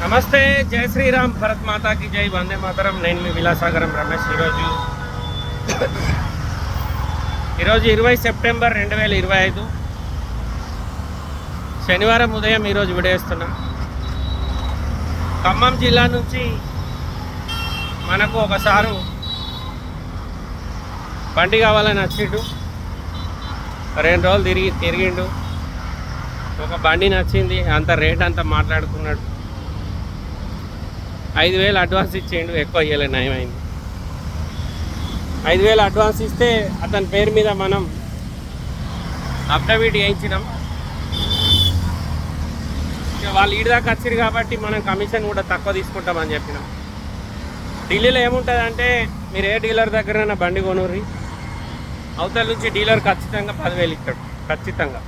నమస్తే జై శ్రీరామ్ భరత్ మాతాకి జై వందే మాతరం. నేను మీ విలాసాగరం రమేష్ ఈరోజు. ఈరోజు ఇరవై సెప్టెంబర్ రెండు వేల ఇరవై ఐదు. శనివారం ఉదయం ఈరోజు విడేస్తున్నా. ఖమ్మం జిల్లా నుంచి మనకు ఒకసారు బండి కావాలని వచ్చిండు రెండు రోజులు తిరిగి తిరిగిండు. ఒక బండి నచ్చింది అంత రేట్ అంతా మాట్లాడుకున్నాడు. ఐదు వేలు అడ్వాన్స్ ఇచ్చేయండు ఎక్కువ ఇవ్వలే నయమైంది. ఐదు వేలు అడ్వాన్స్ ఇస్తే అతని పేరు మీద మనం అఫిడవిట్ వేయించినాం. ఇక వాళ్ళు ఈడదాకా వచ్చారు కాబట్టి మనం కమిషన్ కూడా తక్కువ తీసుకుంటామని చెప్పినాం. ఢిల్లీలో ఏముంటుంది అంటే మీరు ఏ డీలర్ దగ్గరైనా బండి కొనుర్రి. అవతల నుంచి డీలర్ ఖచ్చితంగా పదివేలు ఇస్తాడు ఖచ్చితంగా.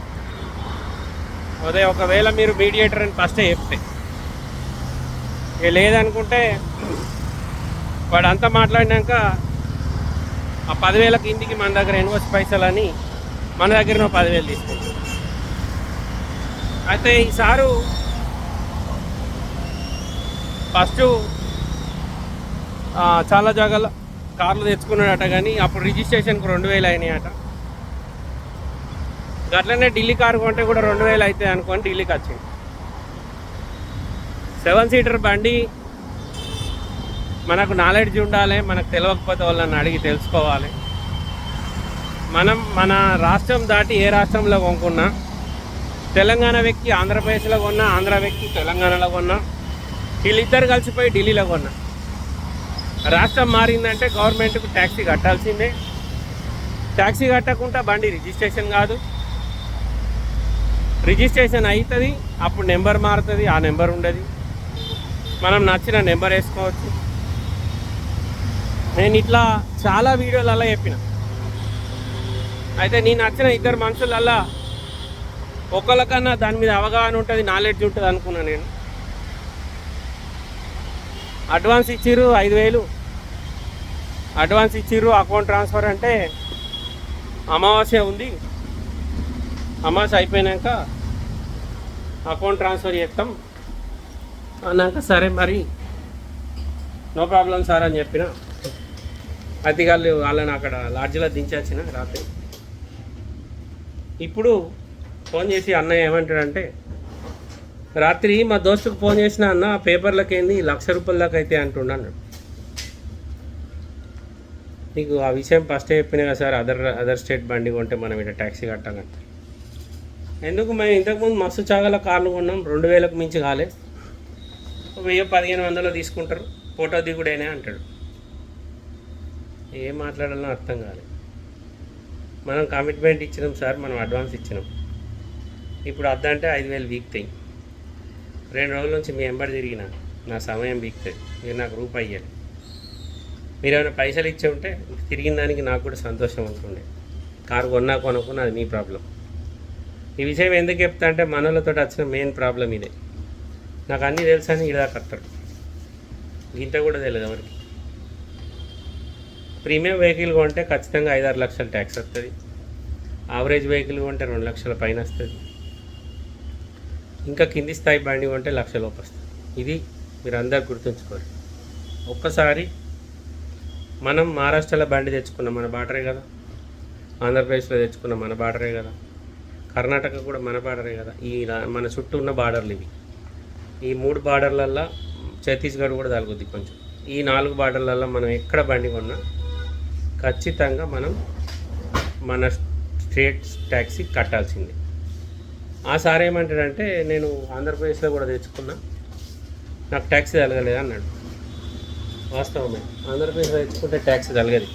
అదే ఒకవేళ మీరు మీడియేటర్ అని ఫస్టే చెప్తే. ఇక లేదనుకుంటే వాడు అంతా మాట్లాడినాక ఆ పదివేల కిందికి మన దగ్గర ఇన్వెస్ట్ పైసలు అని మన దగ్గర పదివేలు తీసుకుంటాం అయితే ఈసారు ఫస్ట్ చాలా జాగాలో కార్లు తెచ్చుకున్నాడట కానీ అప్పుడు రిజిస్ట్రేషన్కి రెండు వేలు అయినాయట. అట్లనే ఢిల్లీ కారు కొంటే కూడా రెండు వేలు అవుతాయి అనుకొని ఢిల్లీకి వచ్చింది సెవెన్ సీటర్ బండి మనకు నాలెడ్జ్ ఉండాలి మనకు తెలియకపోతే వాళ్ళని అడిగి తెలుసుకోవాలి. మనం మన రాష్ట్రం దాటి ఏ రాష్ట్రంలో కొనుక్కున్నా తెలంగాణ వ్యక్తి ఆంధ్రప్రదేశ్లో కొన్నా ఆంధ్ర వ్యక్తి తెలంగాణలో కొన్నా వీళ్ళిద్దరు కలిసిపోయి ఢిల్లీలో కొన్నా. రాష్ట్రం మారిందంటే గవర్నమెంట్కు ట్యాక్సీ కట్టాల్సిందే. ట్యాక్సీ కట్టకుండా బండి రిజిస్ట్రేషన్ కాదు. రిజిస్ట్రేషన్ అవుతుంది అప్పుడు నెంబర్ మారుతుంది ఆ నెంబర్ ఉండదు. మనం నచ్చిన నెంబర్ వేసుకోవచ్చు. నేను ఇట్లా చాలా వీడియోలలో చెప్పిన. అయితే నేను నచ్చిన ఇద్దరు మనుషులల్లా ఒకళ్ళకన్నా దాని మీద అవగాహన ఉంటుంది నాలెడ్జ్ ఉంటుంది అనుకున్నా నేను. అడ్వాన్స్ ఇచ్చిర్రు ఐదు వేలు. అడ్వాన్స్ ఇచ్చిర్రు అకౌంట్ ట్రాన్స్ఫర్ అంటే అమావాస్య ఉంది. అమావాస్య అయిపోయినాక అకౌంట్ ట్రాన్స్ఫర్ చేస్తాం అన్నాక సరే మరి. నో ప్రాబ్లం సార్ అని చెప్పిన. అతిగాళ్ళు వాళ్ళని అక్కడ లాడ్జ్లో దించొచ్చిన రాత్రి. ఇప్పుడు ఫోన్ చేసి అన్నయ్య ఏమంటాడంటే రాత్రి మా దోస్తుకు ఫోన్ చేసిన అన్న పేపర్లకు ఏంది? లక్ష రూపాయల దాకా అయితే అంటున్నాను నీకు ఆ విషయం ఫస్టే చెప్పిన కదా సార్ అదర్ అదర్ స్టేట్ బండి కొంటే మనం ఇక్కడ ట్యాక్సీ కట్టాలంటే. ఎందుకు మేము ఇంతకుముందు మస్తు చాగల కార్లు కొన్నాం రెండు వేలకు మించి కాలే. వెయ్యి పదిహేను వందలు తీసుకుంటారు. ఫోటో దిగుడేనే అంటాడు. ఏం మాట్లాడాలో అర్థం కాలేదు మనం కమిట్మెంట్ ఇచ్చినాం సార్ మనం అడ్వాన్స్ ఇచ్చినాం. ఇప్పుడు అద్దంటే ఐదు వేలు వీక్తాయి. రెండు రోజుల నుంచి మీ ఎంబడి తిరిగిన నా సమయం వీక్తుంది మీరు నాకు రూపాయి ఇవ్వాలి మీరు ఏమైనా పైసలు ఇచ్చి ఉంటే తిరిగిన దానికి నాకు కూడా సంతోషం ఉంటుండే. కారు కొన్నా కొనుక్కున్నా అది మీ ప్రాబ్లం ఈ విషయం ఎందుకు చెప్తా అంటే మనలతో వచ్చిన మెయిన్ ప్రాబ్లం ఇదే. నాకు అన్నీ తెలుసు అని ఇలా కట్టారు ఇంత కూడా తెలియదు ఎవరికి. ప్రీమియం వెహికల్ కొంటే ఖచ్చితంగా ఐదారు లక్షల ట్యాక్స్ వస్తుంది. ఆవరేజ్ వెహికల్ కొంటే రెండు లక్షల పైన వస్తుంది. ఇంకా కింది స్థాయి బండి కొంటే లక్ష లోపు వస్తుంది. ఇది మీరందరూ గుర్తుంచుకోరు ఒక్కసారి మనం మహారాష్ట్రలో బండి తెచ్చుకున్నాం మన బార్డరే కదా. ఆంధ్రప్రదేశ్లో తెచ్చుకున్నాం మన బార్డరే కదా. కర్ణాటక కూడా మన బార్డరే కదా. ఈ మన చుట్టూ ఉన్న బార్డర్లు ఇవి. ఈ మూడు బార్డర్లల్లో ఛత్తీస్గఢ్ కూడా తగ్గుద్ది కొంచెం. ఈ నాలుగు బార్డర్లలో మనం ఎక్కడ బండి కొన్నా ఖచ్చితంగా మనం మన స్టేట్ ట్యాక్సీ కట్టాల్సిందే. ఆ సార్ ఏమంటాడంటే నేను ఆంధ్రప్రదేశ్లో కూడా తెచ్చుకున్నా నాకు ట్యాక్సీ తగలలేదు? అన్నాడు. వాస్తవమే. ఆంధ్రప్రదేశ్లో తెచ్చుకుంటే ట్యాక్సీ తగలదు.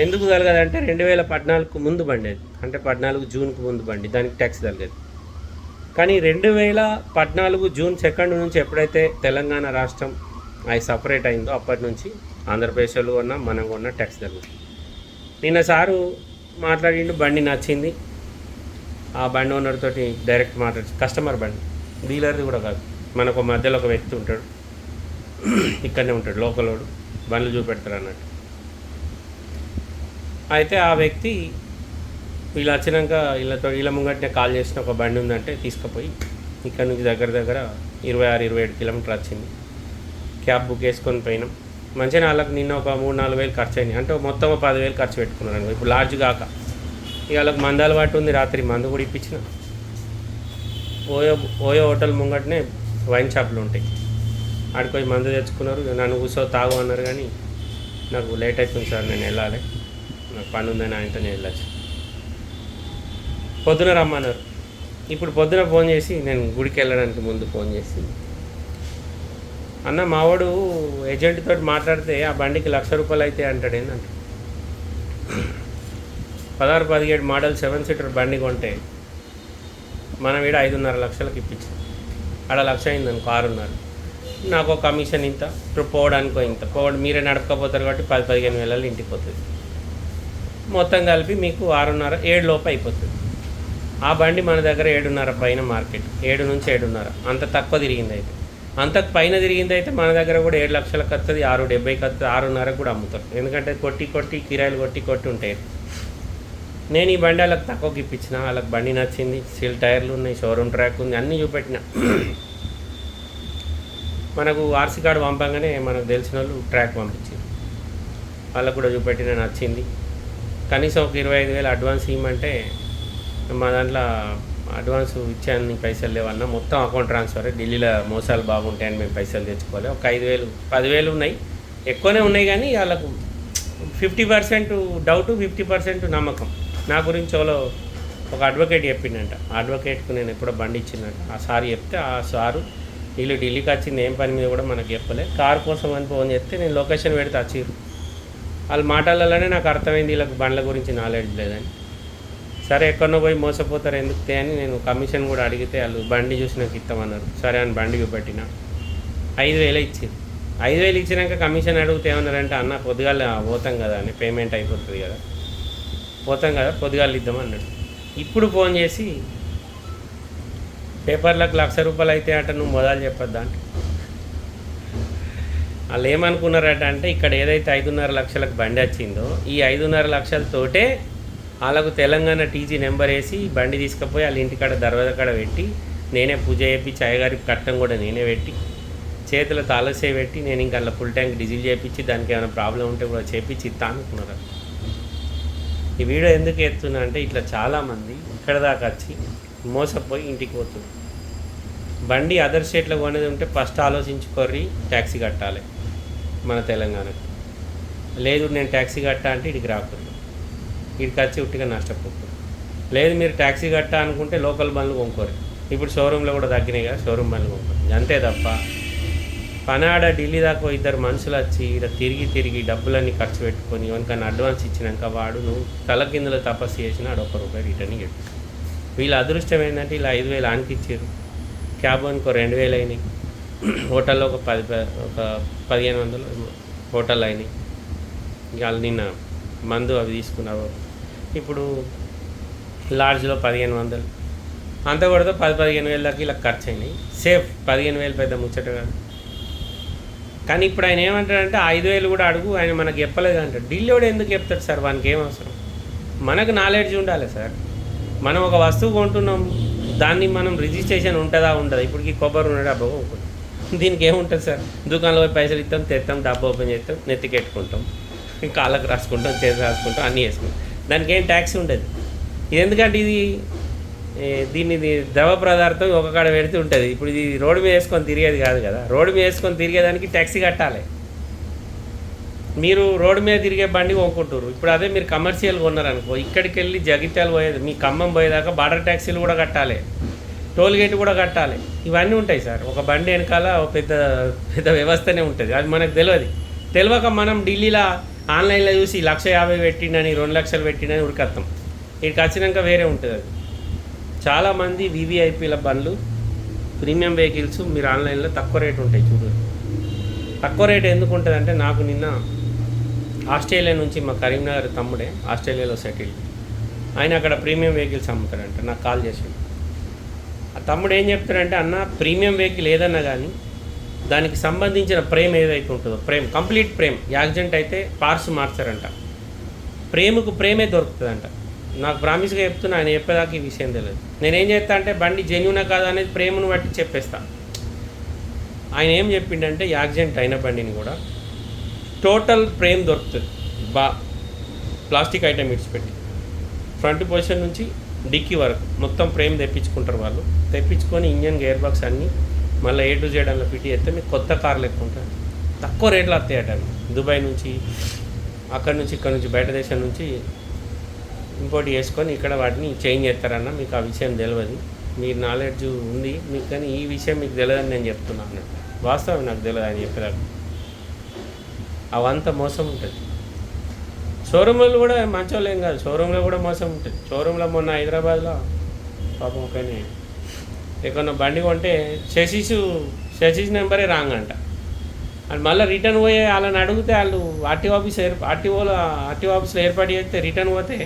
ఎందుకు తగలదంటే అంటే రెండు వేల పద్నాలుగుకు ముందు బండి అది. అంటే పద్నాలుగు జూన్కు ముందు బండి దానికి ట్యాక్సీ తగలదు. కానీ రెండు వేల పద్నాలుగు జూన్ సెకండ్ నుంచి ఎప్పుడైతే తెలంగాణ రాష్ట్రం అది సపరేట్ అయిందో అప్పటి నుంచి ఆంధ్రప్రదేశ్లో ఉన్న మనం కొన్న ట్యాక్స్ తగ్గుతుంది నిన్న సారు మాట్లాడిండు బండి నచ్చింది. ఆ బండి ఓనర్తో డైరెక్ట్ మాట్లాడి కస్టమర్ బండి. డీలర్ది కూడా కాదు. మనకు మధ్యలో ఒక వ్యక్తి ఉంటాడు. ఇక్కడనే ఉంటాడు లోకల్ వాడు బండ్లు చూపెడతారు అన్నట్టు. అయితే ఆ వ్యక్తి వీళ్ళు వచ్చినాక వీళ్ళతో వీళ్ళ ముంగట్నే కాల్ చేసిన ఒక బండి ఉందంటే తీసుకుపోయి ఇక్కడ నుంచి దగ్గర దగ్గర ఇరవై ఆరు ఇరవై ఏడు కిలోమీటర్ వచ్చింది. క్యాబ్ బుక్ చేసుకొని పోయినాం. మంచిగా వాళ్ళకి నిన్న ఒక మూడు నాలుగు వేలు ఖర్చు అయింది అంటే మొత్తం పదివేలు ఖర్చు పెట్టుకున్నాను ఇప్పుడు లార్జ్ కాక. ఇక వాళ్ళకి మందు అలవాటు ఉంది రాత్రి మందు కూడా ఇప్పించిన. ఓయో ఓయో హోటల్ ముంగటనే వైన్ షాపులు ఉంటాయి. ఆడికి పోయి మందు తెచ్చుకున్నారు. నన్ను కూర్చో తాగు అన్నారు కానీ నాకు లేట్ అవుతుంది సార్ నేను వెళ్ళాలి. నాకు పని ఉందని ఆయనతో నేను వెళ్ళచ్చు. పొద్దున రమ్మన్నారు. ఇప్పుడు పొద్దున ఫోన్ చేసి నేను గుడికి వెళ్ళడానికి ముందు ఫోన్ చేసి అన్న మావాడు ఏజెంట్ తోటి మాట్లాడితే ఆ బండికి లక్ష రూపాయలు అయితే అంటాడు ఏంటంట పదహారు పదిహేడు మోడల్ సెవెన్ సీటర్ బండి కొంటే మనం ఈడ ఐదున్నర లక్షలకు ఇప్పించాం. ఆడ లక్ష అయిందనుకో ఆరున్నర. నాకు ఒక కమిషన్ ఇంత ఇప్పుడు పోవడానికో ఇంత. పోవడం మీరే నడపకపోతారు కాబట్టి పది పదిహేను వేలలో ఇంటికి పోతుంది. మొత్తం కలిపి మీకు ఆరున్నర ఏడు లోపు అయిపోతుంది. ఆ బండి మన దగ్గర ఏడున్నర పైన మార్కెట్. ఏడు నుంచి ఏడున్నర. అంత తక్కువ తిరిగింది అయితే అంత పైన తిరిగింది అయితే మన దగ్గర కూడా ఏడు లక్షలకు వస్తుంది ఆరు డెబ్బైకి వస్తుంది ఆరున్నరకు కూడా అమ్ముతారు. ఎందుకంటే కొట్టి కొట్టి కిరాయిలు కొట్టి కొట్టి ఉంటాయి. నేను ఈ బండి వాళ్ళకి తక్కువకి ఇప్పించిన వాళ్ళకి బండి నచ్చింది. సీల్ టైర్లు ఉన్నాయి షోరూమ్ ట్రాక్ ఉంది అన్నీ చూపెట్టిన. మనకు ఆర్సీ కార్డు పంపంగానే మనకు తెలిసిన వాళ్ళు ట్రాక్ పంపించింది వాళ్ళకు కూడా చూపెట్టిన నచ్చింది. కనీసం ఒక ఇరవై ఐదు వేలు అడ్వాన్స్ ఇవ్వమంటే మా దాంట్లో అడ్వాన్స్ ఇచ్చాను పైసలు లేవన్నా. మొత్తం అకౌంట్ ట్రాన్స్ఫర్. ఢిల్లీలో మోసాలు బాగుంటాయని మేము పైసలు తెచ్చుకోవాలి. ఒక ఐదు వేలు పదివేలు ఉన్నాయి. ఎక్కువనే ఉన్నాయి కానీ వాళ్ళకు fifty percent doubt fifty percent నమ్మకం. నా గురించి ఎవరో ఒక అడ్వకేట్ చెప్పిండంట. అడ్వకేట్కు నేను ఎప్పుడో బండి ఇచ్చిందంట. ఆ సార్ చెప్తే ఆ సారు వీళ్ళు ఢిల్లీకి వచ్చింది ఏం పని మీద కూడా మనకు చెప్పలే. కార్ కోసం అని ఫోన్ చేస్తే నేను లొకేషన్ పెడితే వచ్చిర్రు వాళ్ళ మాటలలోనే నాకు అర్థమైంది వీళ్ళకి బండ్ల గురించి నాలెడ్జ్ లేదని. సరే ఎక్కడనో పోయి మోసపోతారు ఎందుకు అని నేను కమిషన్ కూడా అడిగితే వాళ్ళు బండి చూసి నాకు ఇస్తామన్నారు. సరే అని బండి చూపెట్టిన. ఐదు వేలు ఇచ్చింది. ఐదు వేలు ఇచ్చినాక కమిషన్ అడిగితే ఏమన్నారంటే అన్న పొద్దుగాల పోతాం కదా అని పేమెంట్ అయిపోతుంది కదా. పోతాం కదా పొద్దుగాలు ఇద్దాం అన్నాడు. ఇప్పుడు ఫోన్ చేసి పేపర్లకు లక్ష రూపాయలు అయితే అట నువ్వు మొదలు చెప్పొద్దా అంటే. వాళ్ళు ఏమనుకున్నారట అంటే ఇక్కడ ఏదైతే ఐదున్నర లక్షలకు బండి వచ్చిందో ఈ ఐదున్నర లక్షలతోటే వాళ్ళకు తెలంగాణ టీజీ నెంబర్ వేసి బండి తీసుకుపోయి వాళ్ళ ఇంటికాడ దర్వాజా కాడ పెట్టి నేనే పూజ చేయించి అయ్యగారికి కట్టం కూడా నేనే పెట్టి చేతుల తాళసే పెట్టి నేను ఇంకా అలా ఫుల్ ట్యాంక్ డీజిల్ చేయించి దానికి ఏమైనా ప్రాబ్లం ఉంటే కూడా చేపించి ఇస్తా అనుకున్నారు? ఈ వీడియో ఎందుకు ఎత్తున్నా అంటే ఇట్లా చాలామంది ఇక్కడ దాకా వచ్చి మోసపోయి ఇంటికి పోతుంది బండి అదర్ స్టేట్లో కొనేది ఉంటే ఫస్ట్ ఆలోచించుకోర్రి ట్యాక్సీ కట్టాలి మన తెలంగాణకు. లేదు నేను ట్యాక్సీ కట్టా అంటే ఇడికి రాకూడదు. ఇక్కడికి వచ్చి ఉట్టిగా నష్టపోతుంది లేదు మీరు ట్యాక్సీ కట్టా అనుకుంటే లోకల్ బండ్లు కొనుక్కోరు. ఇప్పుడు షోరూంలో కూడా తగ్గినాయి కదా షోరూమ్ బండ్లు కొనుక్కోరు. అంతే తప్ప పనాడ ఢిల్లీ దాకా ఇద్దరు మనుషులు వచ్చి ఇలా తిరిగి తిరిగి డబ్బులన్నీ ఖర్చు పెట్టుకొని ఎవరికైనా అడ్వాన్స్ ఇచ్చినాక వాడు నువ్వు తల కిందలో తపస్సు చేసిన ఆడు ఒక్క రూపాయి రిటర్న్ ఇవ్వడు వీళ్ళ అదృష్టం ఏంటంటే ఇలా ఐదు వేలు ఆనికిచ్చారు క్యాబ్ అనుకో రెండు వేలు అయినాయి. హోటల్లో ఒక పది ఒక పదిహేను వందలు హోటల్ అయినాయి. ఇక వాళ్ళు నిన్న మందు అవి తీసుకున్నారు. ఇప్పుడు లాడ్జ్లో పదిహేను వందలు. అంత కూడా పది పదిహేను వేల దాకా ఇలా ఖర్చు అయినాయి సేఫ్ పదిహేను వేలు పెద్ద ముచ్చట కాదు. కానీ ఇప్పుడు ఆయన ఏమంటాడంటే ఐదు వేలు కూడా అడుగు ఆయన మనకు చెప్పలేదు అంటాడు. ఢిల్లీ ఎందుకు చెప్తాడు సార్? వానికి ఏం అవసరం? మనకు నాలెడ్జ్ ఉండాలి సార్. మనం ఒక వస్తువు కొంటున్నాం దాన్ని మనం రిజిస్ట్రేషన్ ఉంటుందా ఉండదా? ఇప్పటికి కొబ్బరి ఉన్న డబ్బా ఒకటి దీనికి ఏముంటుంది సార్? దుకాణంలో పోయి పైసలు ఇస్తాం తెస్తాం డబ్బా ఓపెన్ చేస్తాం నెత్తికెట్టుకుంటాం కాళ్ళకు రాసుకుంటాం చేతి రాసుకుంటాం అన్నీ వేసుకుంటాం. దానికి ఏం ట్యాక్స్ ఉండదు. ఇది ఎందుకంటే ఇది దీన్ని ద్రవ పదార్థం ఒక కాడ పెడితే ఉంటుంది. ఇప్పుడు ఇది రోడ్డు మీద వేసుకొని తిరిగేది కాదు కదా. రోడ్డు మీద వేసుకొని తిరిగేదానికి ట్యాక్సీ కట్టాలి. మీరు రోడ్డు మీద తిరిగే బండి కొనుక్కుంటారు ఇప్పుడు అదే మీరు కమర్షియల్ కొన్నారనుకో ఇక్కడికి వెళ్ళి జగిత్యాలు పోయేది మీ ఖమ్మం పోయేదాకా బార్డర్ ట్యాక్సీలు కూడా కట్టాలి. టోల్ గేట్ కూడా కట్టాలి. ఇవన్నీ ఉంటాయి సార్. ఒక బండి వెనకాల ఒక పెద్ద పెద్ద వ్యవస్థనే ఉంటుంది. అది మనకు తెలియదు తెలియక మనం ఢిల్లీలో ఆన్లైన్లో చూసి లక్ష యాభై పెట్టిండని రెండు లక్షలు పెట్టిండని ఉరికత్తాం. ఇక్కడికి వచ్చినాక వేరే ఉంటుంది అది. చాలామంది వివిఐపీల బండ్లు ప్రీమియం వెహికల్స్ మీరు ఆన్లైన్లో తక్కువ రేటు ఉంటాయి చూడు. తక్కువ రేట్ ఎందుకు ఉంటుంది అంటే నాకు నిన్న ఆస్ట్రేలియా నుంచి మా కరీంనగర్ తమ్ముడే ఆస్ట్రేలియాలో సెటిల్ ఆయన అక్కడ ప్రీమియం వెహికల్స్ అమ్ముతాడంట నాకు కాల్ చేసాడు. ఆ తమ్ముడు ఏం చెప్తాడంటే అన్న ప్రీమియం వెహికల్ ఏదన్నా కానీ దానికి సంబంధించిన ప్రేమ్ ఏదైతే ఉంటుందో ప్రేమ్ కంప్లీట్ ప్రేమ్ యాక్సిడెంట్ అయితే పార్స్ మార్చారంట. ప్రేమకు ప్రేమే దొరుకుతుందంట. నాకు ప్రామిస్గా చెప్తున్నా ఆయన చెప్పేదాకా ఈ విషయం తెలియదు. నేనేం చేస్తా అంటే బండి జెన్యునా కాదా అనేది ప్రేమను బట్టి చెప్పేస్తా. ఆయన ఏం చెప్పిండంటే యాక్సిడెంట్ అయిన బండిని కూడా టోటల్ ప్రేమ్ దొరుకుతుంది. బా ప్లాస్టిక్ ఐటమ్ ఇడిచిపెట్టి. ఫ్రంట్ పొజిషన్ నుంచి డిక్కీ వరకు మొత్తం ప్రేమ్ తెప్పించుకుంటారు వాళ్ళు. తెప్పించుకొని ఇంజన్ గేర్ బాక్స్ అన్నీ మళ్ళీ ఏ టు జెడ్ అందులో ఫిట్ చేస్తే మీకు కొత్త కార్లు ఎక్కువ ఉంటుంది తక్కువ రేట్లో వస్తాయట దుబాయ్ నుంచి అక్కడ నుంచి ఇక్కడ నుంచి బయట దేశం నుంచి ఇంపోర్ట్ చేసుకొని ఇక్కడ వాటిని చేంజ్ చేస్తారన్న మీకు ఆ విషయం తెలియదు మీ నాలెడ్జ్ ఉంది. మీకు కానీ ఈ విషయం మీకు తెలియదని నేను చెప్తున్నాను అన్నట్టు వాస్తవం నాకు తెలియదు అని చెప్పేదాకా. అవంతా మోసం ఉంటుంది. షోరూంలో కూడా మంచోళ్ళు ఏం కాదు. షోరూంలో కూడా మోసం ఉంటుంది. షోరూంలో మొన్న హైదరాబాద్లో పాపం ఒకనే ఎక్కడ బండి కొంటే శశిష్ శశీష్ నెంబరే రాంగ్ అంట అండ్ మళ్ళీ రిటర్న్ పోయే వాళ్ళని అడిగితే వాళ్ళు ఆర్టీ ఆఫీస్ ఏర్ ఆర్టీఓలో ఆర్టీ ఆఫీస్లో ఏర్పాటు చేస్తే రిటర్న్ పోతే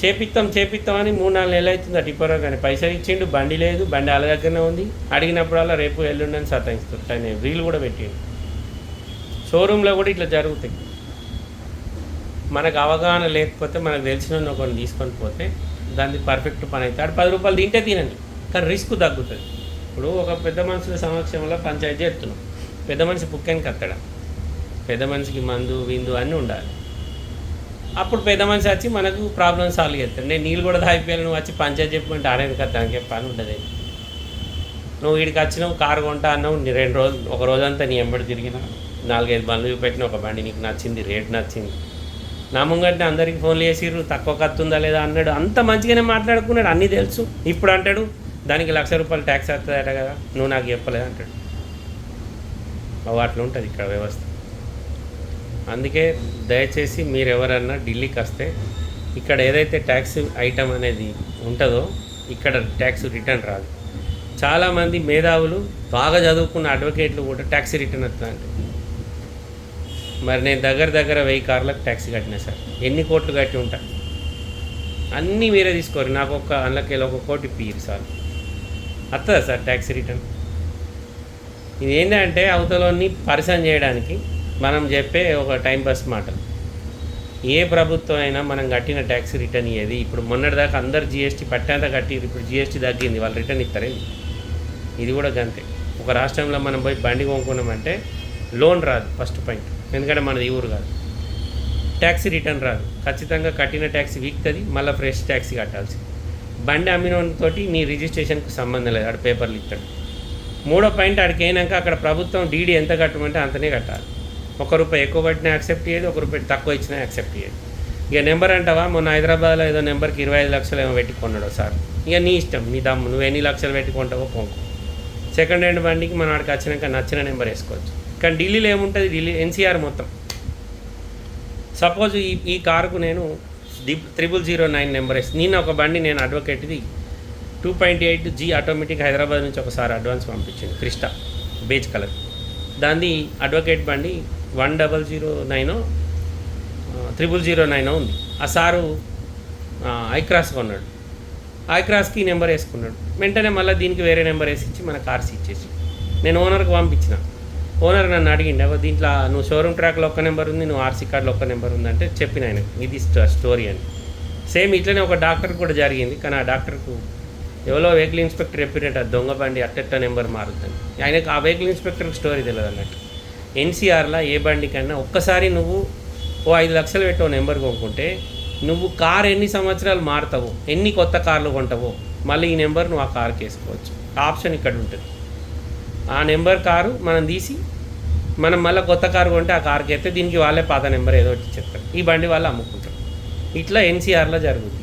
చేపిస్తాం చేపిస్తాం అని మూడు నాలుగు నెలలు అవుతుంది అటు కానీ. పైసలు ఇచ్చిండు బండి లేదు బండి వాళ్ళ దగ్గరనే ఉంది. అడిగినప్పుడల్లా రేపు ఎల్లుండి అని సతాయిస్తారు. ఆయన రీల్ కూడా పెట్టిండు. షోరూంలో కూడా ఇట్లా జరుగుతాయి. మనకు అవగాహన లేకపోతే మనకు తెలిసిన ఒకరిని తీసుకొని పోతే దాన్ని పర్ఫెక్ట్ పని అయితే ఆడు పది రూపాయలు తింటే తినండి. కానీ రిస్క్ తగ్గుతుంది. ఇప్పుడు ఒక పెద్ద మనుషుల సమక్షంలో పంచాయతీ చేస్తున్నాం. పెద్ద మనిషి పుక్కానికి కత్తడా పెద్ద మనిషికి మందు విందు అన్నీ ఉండాలి. అప్పుడు పెద్ద మనిషి వచ్చి మనకు ప్రాబ్లమ్ సాల్వ్ చేస్తాడు. నేను నీళ్ళు కూడా తాగిపోయాను నువ్వు వచ్చి పంచాయతీ చెప్పమంటే ఆడని కదా పని ఉండదు. నువ్వు వీడికి వచ్చినావు కారు కొంటా అన్నావు రెండు రోజులు ఒక రోజంతా నీ ఎంబడి తిరిగిన నాలుగైదు బండ్లు చూపెట్టిన ఒక బండి నీకు నచ్చింది రేట్ నచ్చింది. నా ముంగట్నే అందరికి ఫోన్లు చేసిర్రు తక్కువ కత్తుందా లేదా అన్నాడు. అంత మంచిగానే మాట్లాడుకున్నాడు అన్నీ తెలుసు. ఇప్పుడు అంటాడు దానికి లక్ష రూపాయలు ట్యాక్స్ వస్తుందట కదా నువ్వు నాకు చెప్పలేదు అంటాడు. అవి అట్లా ఉంటుంది ఇక్కడ వ్యవస్థ. అందుకే దయచేసి మీరు ఎవరన్నా ఢిల్లీకి వస్తే ఇక్కడ ఏదైతే ట్యాక్స్ ఐటమ్ అనేది ఉంటుందో ఇక్కడ ట్యాక్స్ రిటర్న్ రాదు. చాలామంది మేధావులు బాగా చదువుకున్న అడ్వకేట్లు కూడా ట్యాక్స్ రిటర్న్ వస్తుందంట. మరి నేను దగ్గర దగ్గర వెయ్యి కార్లకు ట్యాక్సీ కట్టినా సార్. ఎన్ని కోట్లు కట్టి ఉంటా? అన్నీ మీరే తీసుకోరు. నాకు ఒక అందులోకి ఒక కోటి పీరు సార్. వస్తుందా సార్ ట్యాక్సీ రిటర్న్? ఇది ఏంటంటే అవతలని పరిచయం చేయడానికి మనం చెప్పే ఒక టైం పాస్ మాటలు. ఏ ప్రభుత్వం అయినా మనం కట్టిన ట్యాక్స్ రిటర్న్ ఇయ్యేది. ఇప్పుడు మొన్నటిదాకా అందరు జిఎస్టీ పట్టేంత కట్టి ఇప్పుడు జిఎస్టీ తగ్గింది. వాళ్ళు రిటర్న్ ఇస్తారేంది ఇది కూడా గంతే. ఒక రాష్ట్రంలో మనం పోయి బండి కొనుక్కున్నామంటే లోన్ రాదు ఫస్ట్ పాయింట్. ఎందుకంటే మనది ఊరు కాదు. ట్యాక్సీ రిటర్న్ రాదు. ఖచ్చితంగా కట్టిన ట్యాక్సీ వీక్తుంది. మళ్ళీ ఫ్రెష్ ట్యాక్సీ కట్టాల్సి బండి అమ్మినతోటి నీ రిజిస్ట్రేషన్కి సంబంధం లేదు. ఆడ పేపర్లు ఇస్తాడు మూడో పాయింట్ ఆడికి అయినాక అక్కడ ప్రభుత్వం డీడీ ఎంత కట్టమంటే అంతనే కట్టాలి. ఒక రూపాయి ఎక్కువ పట్టినా యాక్సెప్ట్ చేయదు ఒక రూపాయి తక్కువ ఇచ్చినా యాక్సెప్ట్ చేయదు. ఇక నెంబర్ అంటావా? మొన్న హైదరాబాద్లో ఏదో నెంబర్కి ఇరవై ఐదు లక్షలు ఏమో పెట్టుకున్నాడు సార్. ఇక నీ ఇష్టం నీ దమ్ము నువ్వు ఎన్ని లక్షలు పెట్టుకుంటావో కొనుక్కో సెకండ్ హ్యాండ్ బండికి మన ఆడికి వచ్చినాక నచ్చిన నెంబర్ వేసుకోవచ్చు. కానీ ఢిల్లీలో ఏముంటుంది? ఢిల్లీ ఎన్సీఆర్ మొత్తం. సపోజ్ ఈ ఈ కారుకు నేను త్రిబుల్ జీరో నైన్ నెంబర్ వేసి నేను ఒక బండి నేను అడ్వకేట్ది two point eight G automatic Hyderabad నుంచి ఒకసారి అడ్వాన్స్ పంపించింది. Crysta beige colour. దాన్ని అడ్వకేట్ బండి one double zero nine triple zero nine ఉంది. ఆ సారు ఐక్రాస్ కొన్నాడు. ఐక్రాస్కి నెంబర్ వేసుకున్నాడు. వెంటనే మళ్ళీ దీనికి వేరే నెంబర్ వేసి ఇచ్చి మన కార్స్ ఇచ్చేసి. నేను ఓనర్కి పంపించిన. ఓనర్ నన్ను అడిగిండు అగో దీంట్లో నువ్వు షోరూమ్ ట్రాక్లో ఒక్క నెంబర్ ఉంది నువ్వు ఆర్సీ కార్డులో ఒక్క నెంబర్ ఉంది అంటే చెప్పిన ఆయన ఇది స్టోరీ అని. సేమ్ ఇట్లనే ఒక డాక్టర్ కూడా జరిగింది కానీ ఆ డాక్టర్కు ఎవరో వెహికల్ ఇన్స్పెక్టర్ చెప్పినట్టు ఆ దొంగ బండి అట్టెట్ట నెంబర్ మారుతుంది ఆయనకు ఆ వెహికల్ ఇన్స్పెక్టర్కి స్టోరీ తెలియదు అన్నట్టు. ఎన్సీఆర్లో ఏ బండి కన్నా ఒక్కసారి నువ్వు ఓ ఐదు లక్షలు పెట్టి నెంబర్ కొనుక్కుంటే నువ్వు కార్ ఎన్ని సంవత్సరాలు మారుతావో ఎన్ని కొత్త కార్లు కొంటావో మళ్ళీ ఈ నెంబర్ నువ్వు ఆ కార్కి వేసుకోవచ్చు. ఆప్షన్ ఇక్కడ ఉంటుంది. ఆ నెంబర్ కారు మనం తీసి మనం మళ్ళీ కొత్త కారు కొంటే ఆ కార్కి అయితే దీనికి వాళ్ళే పాత నెంబర్ ఏదో ఒకటి చెప్తారు. ఈ బండి వాళ్ళు అమ్ముకుంటారు. ఇట్లా ఎన్సీఆర్లో జరుగుతుంది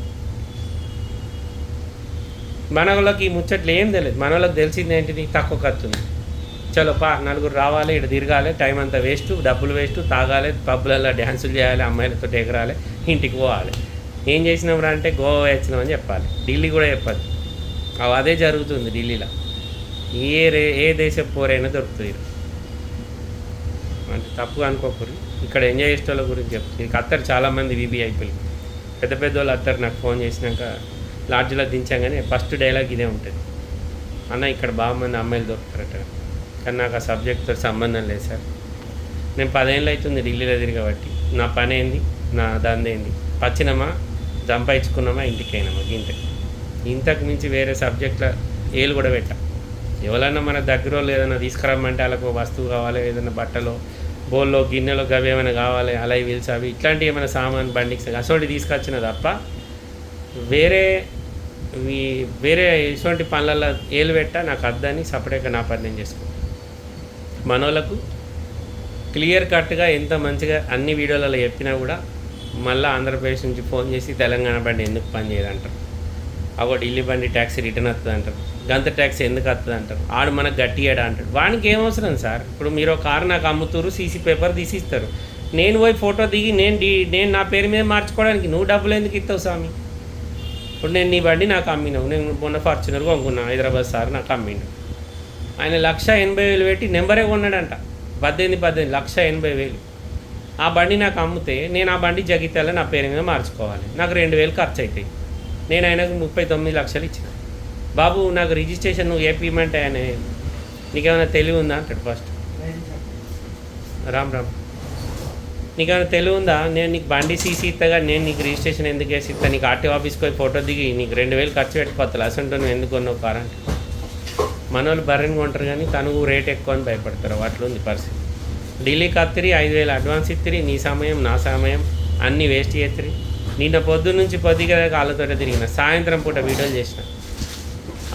మన వాళ్ళకి ఈ ముచ్చట్లు ఏం తెలియదు. మన వాళ్ళకి తెలిసింది ఏంటిది? తక్కువ ఖర్చు ఉంది. చలో పా నలుగురు రావాలి ఇటు తిరగాలి టైం అంతా వేస్ట్ డబ్బులు వేస్ట్ తాగాలి పబ్బులలో డ్యాన్సులు చేయాలి అమ్మాయిలతో ఎగరాలి ఇంటికి పోవాలి. ఏం చేసినాం రా అంటే గోవా వచ్చినామని చెప్పాలి. ఢిల్లీ కూడా చెప్పదు. అవి అదే జరుగుతుంది ఢిల్లీలో. ఏ రే ఏ దేశ పోరైనా దొరుకుతుంది అంటే తప్పు అనుకోకూడదు. ఇక్కడ ఎంజాయ్ చేసే వాళ్ళ గురించి చెప్తుంది ఇక అత్తరు చాలామంది వీబీఐపీలు పెద్ద పెద్ద వాళ్ళు అత్తరు నాకు ఫోన్ చేసినాక లాడ్జ్లో దించాగానే ఫస్ట్ డైలాగ్ ఇదే ఉంటుంది. అన్న ఇక్కడ బాగా మంది అమ్మాయిలు దొరుకుతారట. కానీ నాకు ఆ సబ్జెక్ట్తో సంబంధం లేదు సార్. నేను పదేళ్ళు అవుతుంది ఢిల్లీలో తిరిగబట్టి నా పని ఏంది? నా దంద ఏంది? పచ్చినమా? సంపాదించుకున్నామా ఇంటికి అయినామా ఇంతే ఇంతకు మించి వేరే సబ్జెక్టుల ఏలు కూడా పెట్టా. ఎవరన్నా మన దగ్గర వాళ్ళు ఏదైనా తీసుకురమ్మంటే వాళ్ళకు ఒక వస్తువు కావాలి ఏదైనా బట్టలో బోల్లో గిన్నెలో గవి ఏమైనా కావాలి అలా వీల్స్ అవి ఇట్లాంటివి ఏమైనా సామాన్ బండికి అసోంటి తీసుకొచ్చిన తప్ప వేరే వేరే ఇటువంటి పనులలో ఏలు పెట్ట నాకు అద్దని సపరేట్గా నా పని నేను చేసుకుంటాను మనోళ్ళకు క్లియర్ కట్గా ఎంత మంచిగా అన్ని వీడియోలలో చెప్పినా కూడా మళ్ళీ ఆంధ్రప్రదేశ్ నుంచి ఫోన్ చేసి తెలంగాణ బండి ఎందుకు పని చేయదంటారు? అగో ఢిల్లీ బండి ట్యాక్సీ రిటర్న్ వస్తుంది అంటారు గంత ట్యాక్స్ ఎందుకు వస్తుంది అంటారు? ఆడు మనకు గట్టియాడా అంటాడు. వానికి ఏం అవసరం సార్? ఇప్పుడు మీరు ఒక కారు నాకు అమ్ముతారు సీసీ పేపర్ తీసిస్తారు. నేను పోయి ఫోటో దిగి నేను డీ నేను నా పేరు మీద మార్చుకోవడానికి నువ్వు డబ్బులు ఎందుకు ఇస్తావు స్వామి? ఇప్పుడు నేను నీ బండి నాకు అమ్మినావు నేను మొన్న ఫార్చునర్ కొనుక్కున్నా హైదరాబాద్ సార్ నాకు అమ్మిండు. ఆయన లక్ష ఎనభై వేలు పెట్టి నెంబరే కొన్నాడంట. పద్దెనిమిది పద్దెనిమిది లక్ష ఎనభై వేలు. ఆ బండి నాకు అమ్మితే నేను ఆ బండి జగిత్యాల నా పేరు మీద మార్చుకోవాలి. నాకు రెండు వేలు ఖర్చు అవుతాయి నేను ఆయనకు ముప్పై తొమ్మిది లక్షలు ఇచ్చిన. బాబు నాకు రిజిస్ట్రేషన్ నువ్వు ఏపీమంటే ఆయన నీకేమైనా తెలివి ఉందా అంటాడు ఫస్ట్ రామ్ రామ్. నీకేమైనా తెలివి ఉందా నేను నీకు బండి సీసీ ఇత్తగా నేను నీకు రిజిస్ట్రేషన్ ఎందుకు వేసి ఇస్తా నీకు ఆర్టీ ఆఫీస్కి పోయి ఫోటో దిగి నీకు రెండు వేలు ఖర్చు పెట్టుకోవాలి అసంటూ నువ్వు ఎందుకు కొన్నావు కార్ అంటే. మన వాళ్ళు బర్రెని కొంటారు కానీ తను రేట్ ఎక్కువ అని భయపడతారు. అట్లా ఉంది పరిస్థితి. ఢిల్లీకి అత్తిరి ఐదు వేలు అడ్వాన్స్ ఇత్తిరి నీ సమయం నా సమయం అన్నీ వేస్ట్ చేతిరి నిన్న పొద్దు నుంచి పొద్దుగా వాళ్ళతో తిరిగిన. సాయంత్రం పూట వీడియోలు చేసిన.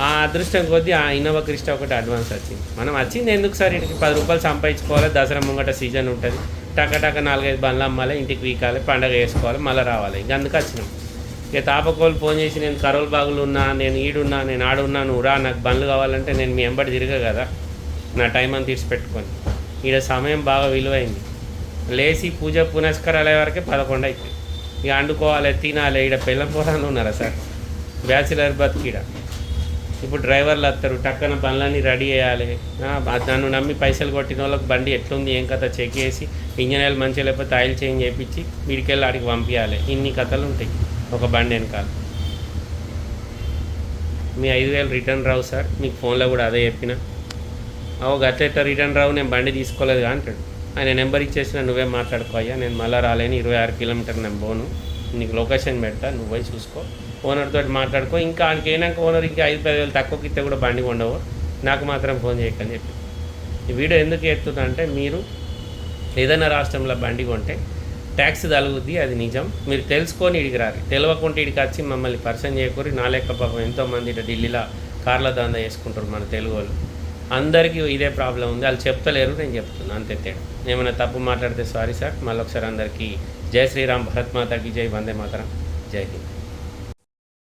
ఆ అదృష్టం కొద్దీ ఆ ఇన్నోవా క్రిస్టా ఒకటి అడ్వాన్స్ వచ్చింది. మనం వచ్చింది ఎందుకు సార్? ఇంటికి పది రూపాయలు సంపాదించుకోవాలి దసరా ముంగట సీజన్ ఉంటుంది. టక టక నాలుగైదు బండ్లు అమ్మాలి ఇంటికి వీకాలి పండగ వేసుకోవాలి మళ్ళీ రావాలి. ఇక అందుకు వచ్చినాం. ఇక తాపకోలు ఫోన్ చేసి నేను కరోల్ బాగులు ఉన్నా నేను ఈడున్నా నేను ఆడున్నా నువ్వు రా నాకు బండ్లు కావాలంటే నేను మీ ఎంబడి తిరగ కదా. నా టైం అని తీసి పెట్టుకొని ఈడ సమయం బాగా విలువైంది. లేచి పూజ పునస్కారాలు అయ్యే వరకే పదకొండు అవుతుంది ఇక వండుకోవాలి తినాలి ఈడ పిల్లం పోరాలు ఉన్నారా సార్? బ్యాచిలర్ బతికిడ. ఇప్పుడు డ్రైవర్లు వస్తారు టక్కన బండ్లన్నీ రెడీ చేయాలి. నన్ను నమ్మి పైసలు కొట్టిన వాళ్ళకి బండి ఎట్లుంది ఏం కథ చెక్ చేసి ఇంజన్ ఆయిల్ మంచిగా లేకపోతే ఆయిల్ చేంజ్ చేయించి వీడికెళ్ళి ఆడికి పంపించాలి ఇన్ని కథలు ఉంటాయి ఒక బండి వెనకాల. మీ ఐదు వేలు రిటర్న్ రావు సార్ మీకు ఫోన్లో కూడా అదే చెప్పిన. ఓ గట్లెట్ట రిటర్న్ రావు నేను బండి తీసుకోలేదు అంటాడు. ఆయన నెంబర్ ఇచ్చేసిన నువ్వే మాట్లాడుకోయ్యా నేను మళ్ళీ రాలేని ఇరవై ఆరు కిలోమీటర్ నేను పోను. నీకు లొకేషన్ పెడతా నువ్వే చూసుకో. ఓనర్ తోటి మాట్లాడుకో. ఇంకా ఆయనకి అయినాక ఓనర్ ఇంకా ఐదు పది వేలు తక్కువకి ఇస్తే కూడా బండి ఉండవు నాకు మాత్రం ఫోన్ చేయకని చెప్పి. ఈ వీడియో ఎందుకు ఎత్తున్నా అంటే మీరు ఏదైనా రాష్ట్రంలో బండి కొంటే ట్యాక్స్ తలుగుద్ది అది నిజం. మీరు తెలుసుకొని ఇడికి రారు. తెలియకుండా ఇడికి వచ్చి మమ్మల్ని పరిచయం చేయకూరి. నా లెక్క పాపం ఎంతోమంది ఇటు ఢిల్లీలో కార్ల దందా చేసుకుంటారు మన తెలుగు వాళ్ళు. అందరికీ ఇదే ప్రాబ్లం ఉంది. వాళ్ళు చెప్తలేరు నేను చెప్తున్నాను అంతే తేడా. ఏమైనా తప్పు మాట్లాడితే సారీ సార్. మళ్ళీ ఒకసారి అందరికీ జై శ్రీరామ్. భరత్ మాతాకి జై. వందే మాతరం. జై హింద్.